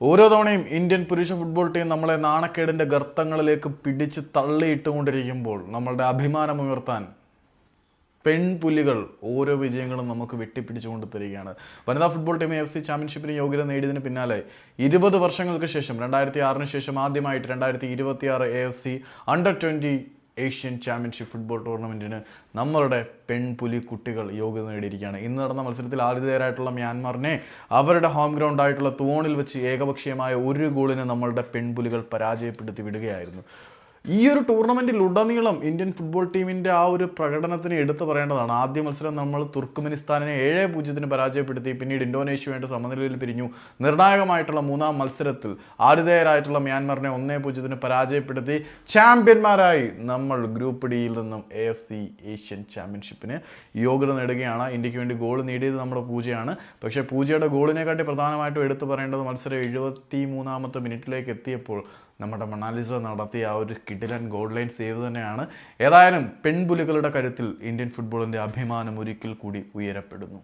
ഓരോ തവണയും ഇന്ത്യൻ പുരുഷ ഫുട്ബോൾ ടീം നമ്മളെ നാണക്കേടിന്റെ ഗർത്തങ്ങളിലേക്ക് പിടിച്ച് തള്ളിയിട്ടുകൊണ്ടിരിക്കുമ്പോൾ നമ്മളുടെ അഭിമാനമുയർത്താൻ പെൺപുലികൾ ഓരോ വിജയങ്ങളും നമുക്ക് വെട്ടിപ്പിടിച്ചുകൊണ്ട് തരികയാണ്. വനിതാ ഫുട്ബോൾ ടീം എഫ് സി ചാമ്പ്യൻഷിപ്പിന് യോഗ്യത നേടിയതിന് പിന്നാലെ ഇരുപത് വർഷങ്ങൾക്ക് ശേഷം രണ്ടായിരത്തി ആറിന് ശേഷം ആദ്യമായിട്ട് രണ്ടായിരത്തി ഇരുപത്തി ആറ് A F C under twenty Asian championship football ടൂർണമെന്റിന് നമ്മളുടെ പെൺപുലി കുട്ടികൾ യോഗ്യത നേടിയിരിക്കുകയാണ്. ഇന്ന് നടന്ന മത്സരത്തിൽ ആതിഥേയരായിട്ടുള്ള മ്യാൻമാറിനെ അവരുടെ ഹോം ഗ്രൗണ്ട് ആയിട്ടുള്ള തോണിൽ വെച്ച് ഏകപക്ഷീയമായ ഒരു ഗോളിന് നമ്മളുടെ പെൺപുലികൾ പരാജയപ്പെടുത്തി വിടുകയായിരുന്നു. ഈ ഒരു ടൂർണമെന്റിൽ ഉടനീളം ഇന്ത്യൻ ഫുട്ബോൾ ടീമിന്റെ ആ ഒരു പ്രകടനത്തിന് എടുത്തു പറയേണ്ടതാണ്. ആദ്യ മത്സരം നമ്മൾ തുർക്കുമെനിസ്ഥാനെ ഏഴ് പൂജ്യത്തിന് പരാജയപ്പെടുത്തി പിന്നീട് ഇന്തോനേഷ്യയുമായിട്ട് സമനിലയിൽ പിരിഞ്ഞു. നിർണായകമായിട്ടുള്ള മൂന്നാം മത്സരത്തിൽ ആതിഥേയരായിട്ടുള്ള മ്യാൻമറിനെ ഒന്നേ പൂജ്യത്തിന് പരാജയപ്പെടുത്തി. ചാമ്പ്യന്മാരായി നമ്മൾ ഗ്രൂപ്പ് ഡിയിൽ നിന്നും എ എഫ് സി ഏഷ്യൻ ചാമ്പ്യൻഷിപ്പിന് യോഗ്യത നേടുകയാണ്. ഇന്ത്യയ്ക്ക് വേണ്ടി ഗോൾ നേടിയത് നമ്മുടെ പൂജയാണ്. പക്ഷേ പൂജയുടെ ഗോളിനെക്കാട്ടി പ്രധാനമായിട്ടും എടുത്തു പറയേണ്ടത് മത്സരം എഴുപത്തി മൂന്നാമത്തെ മിനിറ്റിലേക്ക് എത്തിയപ്പോൾ നമ്മുടെ മണാലിസ നടത്തിയ ആ ഒരു കിടിലൻ ഗോൾ ലൈൻ സേവ് തന്നെയാണ്. ഏതായാലും പെൺപുലികളുടെ കരുത്തിൽ ഇന്ത്യൻ ഫുട്ബോളിന്റെ അഭിമാനം ഒരിക്കൽ കൂടി ഉയരപ്പെടുന്നു.